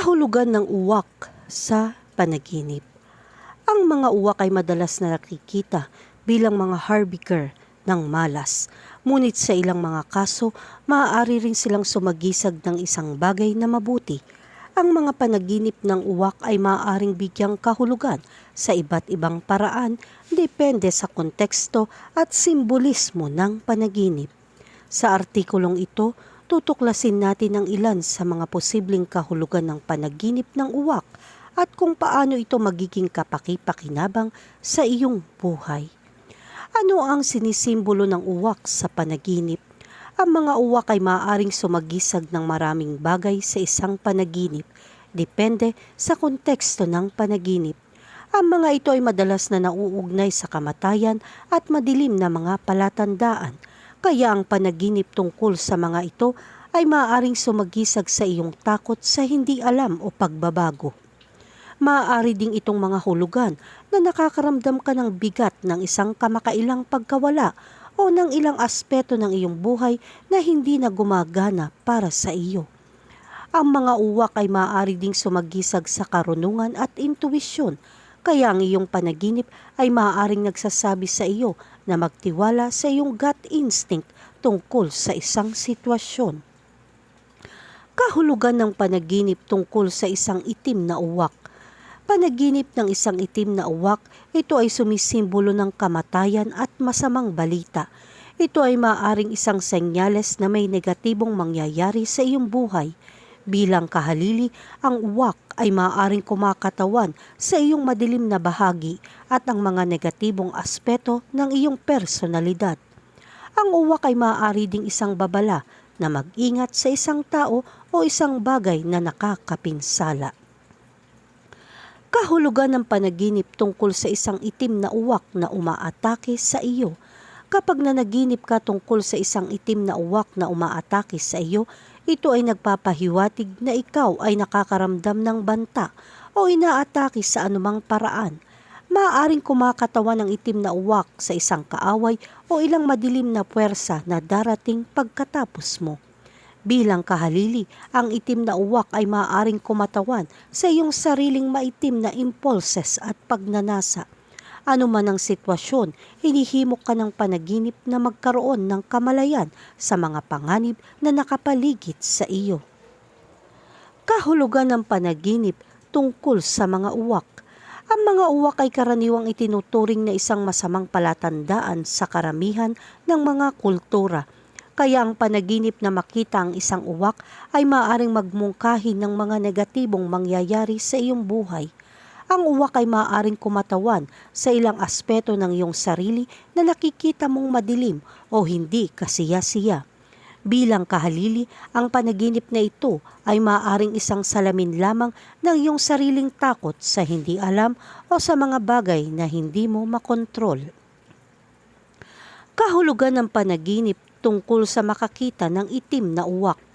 Kahulugan ng uwak sa panaginip. Ang mga uwak ay madalas na nakikita bilang mga harbinger ng malas. Ngunit sa ilang mga kaso, maaari rin silang sumagisag ng isang bagay na mabuti. Ang mga panaginip ng uwak ay maaaring bigyang kahulugan sa iba't ibang paraan depende sa konteksto at simbolismo ng panaginip. Sa artikulong ito, tutuklasin natin ang ilan sa mga posibleng kahulugan ng panaginip ng uwak at kung paano ito magiging kapaki-pakinabang sa iyong buhay. Ano ang sinisimbolo ng uwak sa panaginip? Ang mga uwak ay maaaring sumagisag ng maraming bagay sa isang panaginip, depende sa konteksto ng panaginip. Ang mga ito ay madalas na nauugnay sa kamatayan at madilim na mga palatandaan, kaya ang panaginip tungkol sa mga ito ay maaaring sumagisag sa iyong takot sa hindi alam o pagbabago. Maaari ding itong mga hulugan na nakakaramdam ka ng bigat ng isang kamakailang pagkawala o ng ilang aspeto ng iyong buhay na hindi na gumagana para sa iyo. Ang mga uwak ay maaari ding sumagisag sa karunungan at intuwisyon, kaya ang iyong panaginip ay maaaring nagsasabi sa iyo na magtiwala sa iyong gut instinct tungkol sa isang sitwasyon. Kahulugan ng panaginip tungkol sa isang itim na uwak panaginip ng isang itim na uwak, ito ay sumisimbolo ng kamatayan at masamang balita. Ito ay maaring isang senyales na may negatibong mangyayari sa iyong buhay. Bilang kahalili, ang uwak ay maaaring kumakatawan sa iyong madilim na bahagi at ang mga negatibong aspeto ng iyong personalidad. Ang uwak ay maaari ding isang babala na mag-ingat sa isang tao o isang bagay na nakakapinsala kahulugan ng panaginip tungkol sa isang itim na uwak na umaatake sa iyo. Kapag nanaginip ka tungkol sa isang itim na uwak na umaatake sa iyo, ito ay nagpapahiwatig na ikaw ay nakakaramdam ng banta o inaatake sa anumang paraan. Maaaring kumakatawan ng itim na uwak sa isang kaaway o ilang madilim na puwersa na darating pagkatapos mo. Bilang kahalili, ang itim na uwak ay maaaring kumatawan sa iyong sariling maitim na impulses at pagnanasa. Ano man ang sitwasyon, hinihimok ka ng panaginip na magkaroon ng kamalayan sa mga panganib na nakapaligid sa iyo. Kahulugan ng panaginip tungkol sa mga uwak. Ang mga uwak ay karaniwang itinuturing na isang masamang palatandaan sa karamihan ng mga kultura – kaya ang panaginip na makita ang isang uwak ay maaaring magmungkahi ng mga negatibong mangyayari sa iyong buhay. Ang uwak ay maaaring kumatawan sa ilang aspeto ng iyong sarili na nakikita mong madilim o hindi kasiya-siya. Bilang kahalili, ang panaginip na ito ay maaaring isang salamin lamang ng iyong sariling takot sa hindi alam o sa mga bagay na hindi mo makontrol. Kahulugan ng panaginip tungkol sa makakita ng itim na uwak.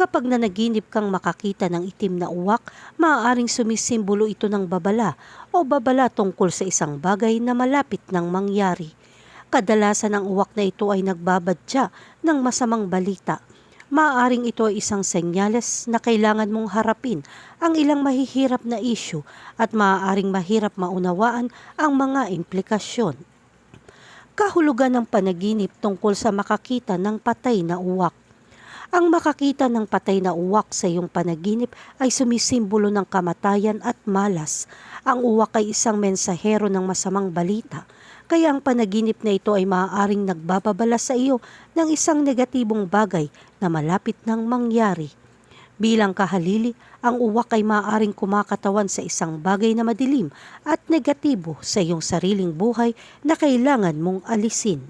Kapag nanaginip kang makakita ng itim na uwak, maaaring sumisimbolo ito ng babala o babala tungkol sa isang bagay na malapit ng mangyari. Kadalasan ang uwak na ito ay nagbabadya ng masamang balita. Maaaring ito ay isang senyales na kailangan mong harapin ang ilang mahihirap na isyu at maaaring mahirap maunawaan ang mga implikasyon kahulugan ng panaginip tungkol sa makakita ng patay na uwak. Ang makakita ng patay na uwak sa iyong panaginip ay sumisimbolo ng kamatayan at malas. Ang uwak ay isang mensahero ng masamang balita, kaya ang panaginip na ito ay maaaring nagbababala sa iyo ng isang negatibong bagay na malapit nang mangyari. Bilang kahalili, ang uwak ay maaaring kumakatawan sa isang bagay na madilim at negatibo sa iyong sariling buhay na kailangan mong alisin.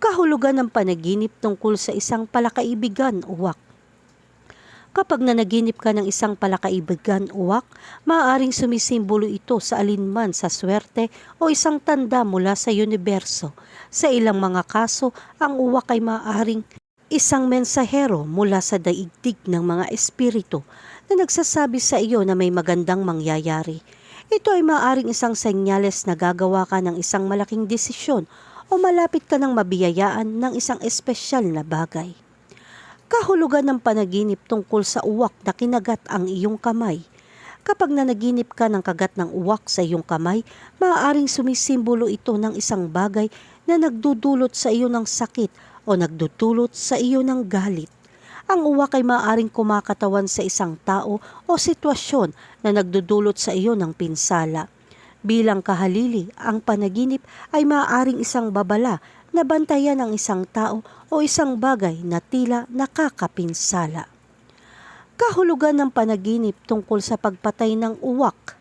Kahulugan ng panaginip tungkol sa isang palakaibigan uwak. Kapag nanaginip ka ng isang palakaibigan uwak, maaaring sumisimbolo ito sa alinman sa swerte o isang tanda mula sa universo. Sa ilang mga kaso, ang uwak ay maaaring isang mensahero mula sa daigdig ng mga espiritu na nagsasabi sa iyo na may magandang mangyayari. Ito ay maaring isang senyales na gagawa ka ng isang malaking desisyon o malapit ka ng mabiyayaan ng isang espesyal na bagay. Kahulugan ng panaginip tungkol sa uwak na kinagat ang iyong kamay. Kapag nanaginip ka ng kagat ng uwak sa iyong kamay, maaaring sumisimbolo ito ng isang bagay na nagdudulot sa iyo ng sakit o nagdudulot sa iyo ng galit. Ang uwak ay maaaring kumakatawan sa isang tao o sitwasyon na nagdudulot sa iyo ng pinsala. Bilang kahalili, ang panaginip ay maaaring isang babala na bantayan ng isang tao o isang bagay na tila nakakapinsala. Kahulugan ng panaginip tungkol sa pagpatay ng uwak.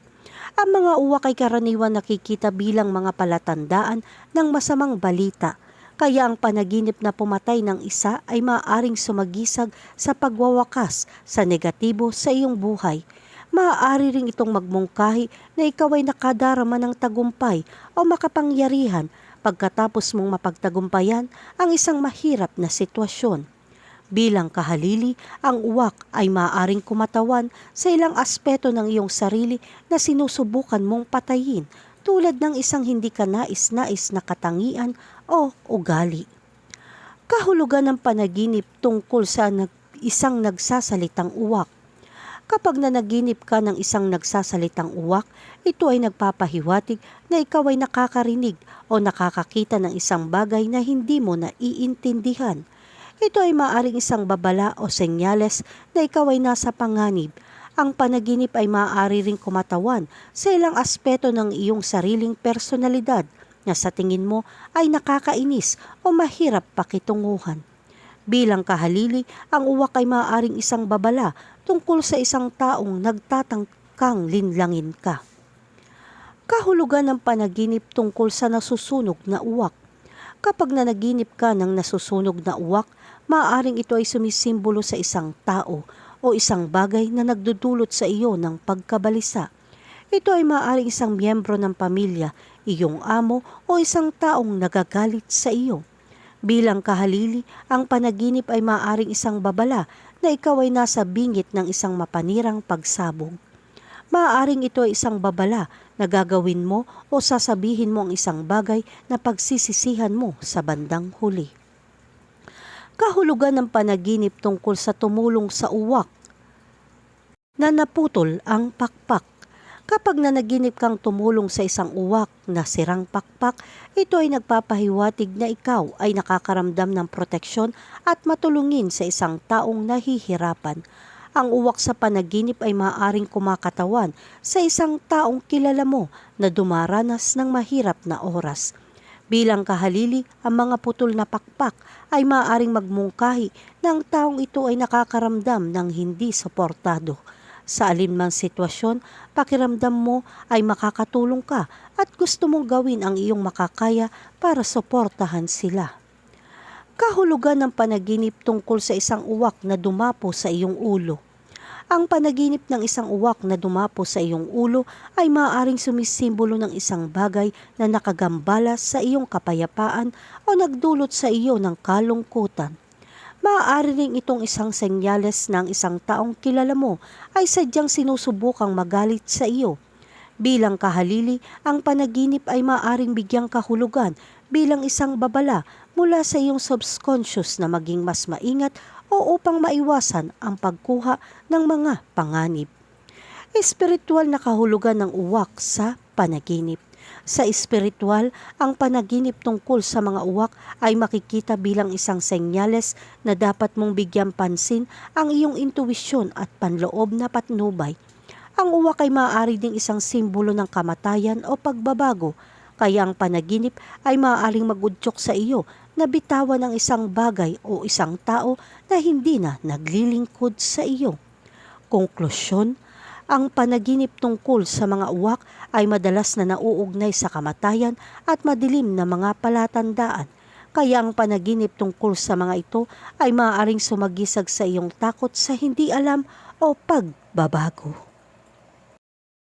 Ang mga uwak ay karaniwan nakikita bilang mga palatandaan ng masamang balita, kaya ang panaginip na pumatay ng isa ay maaaring sumagisag sa pagwawakas sa negatibo sa iyong buhay. Maaari ring itong magmungkahi na ikaw ay nakadarama ng tagumpay o makapangyarihan pagkatapos mong mapagtagumpayan ang isang mahirap na sitwasyon. Bilang kahalili, ang uwak ay maaaring kumatawan sa ilang aspeto ng iyong sarili na sinusubukan mong patayin tulad ng isang hindi ka nais-nais na katangian o ugali. Kahulugan ng panaginip tungkol sa nag- isang nagsasalitang uwak. Kapag nanaginip ka ng isang nagsasalitang uwak, ito ay nagpapahiwatig na ikaw ay nakakarinig o nakakakita ng isang bagay na hindi mo naiintindihan. Ito ay maaring isang babala o senyales na ikaw ay nasa panganib. Ang panaginip ay maaari ring kumatawan sa ilang aspeto ng iyong sariling personalidad na sa tingin mo ay nakakainis o mahirap pakitunguhan. Bilang kahalili, ang uwak ay maaaring isang babala tungkol sa isang taong nagtatangkang linlangin ka. Kahulugan ng panaginip tungkol sa nasusunog na uwak. Kapag nanaginip ka ng nasusunog na uwak, maaaring ito ay sumisimbolo sa isang tao o isang bagay na nagdudulot sa iyo ng pagkabalisa. Ito ay maaaring isang miyembro ng pamilya, iyong amo o isang taong nagagalit sa iyo. Bilang kahalili, ang panaginip ay maaaring isang babala na ikaw ay nasa bingit ng isang mapanirang pagsabog. Maaaring ito ay isang babala na gagawin mo o sasabihin mo ang isang bagay na pagsisisihan mo sa bandang huli. Kahulugan ng panaginip tungkol sa tumulong sa uwak na naputol ang pakpak. Kapag nanaginip kang tumulong sa isang uwak na sirang pakpak, ito ay nagpapahiwatig na ikaw ay nakakaramdam ng proteksyon at matulungin sa isang taong nahihirapan. Ang uwak sa panaginip ay maaaring kumakatawan sa isang taong kilala mo na dumaranas ng mahirap na oras. Bilang kahalili, ang mga putol na pakpak ay maaaring magmungkahi na taong ito ay nakakaramdam ng hindi suportado. Sa alinmang sitwasyon, pakiramdam mo ay makakatulong ka at gusto mong gawin ang iyong makakaya para suportahan sila. Kahulugan ng panaginip tungkol sa isang uwak na dumapo sa iyong ulo. Ang panaginip ng isang uwak na dumapo sa iyong ulo ay maaaring sumisimbolo ng isang bagay na nakagambala sa iyong kapayapaan o nagdulot sa iyo ng kalungkutan. Maaari rin itong isang senyales ng isang taong kilala mo ay sadyang sinusubukang magalit sa iyo. Bilang kahalili, ang panaginip ay maaaring bigyang kahulugan bilang isang babala mula sa iyong subconscious na maging mas maingat o upang maiwasan ang pagkuha ng mga panganib. Espiritual na kahulugan ng uwak sa panaginip. Sa espiritual, ang panaginip tungkol sa mga uwak ay makikita bilang isang senyales na dapat mong bigyan pansin ang iyong intuwisyon at panloob na patnubay. Ang uwak ay maaari ding isang simbolo ng kamatayan o pagbabago, kaya ang panaginip ay maaaring magudyok sa iyo na bitawan ng isang bagay o isang tao na hindi na naglilingkod sa iyo. Konklusyon, ang panaginip tungkol sa mga uwak ay madalas na nauugnay sa kamatayan at madilim na mga palatandaan. Kaya ang panaginip tungkol sa mga ito ay maaaring sumagisag sa iyong takot sa hindi alam o pagbabago.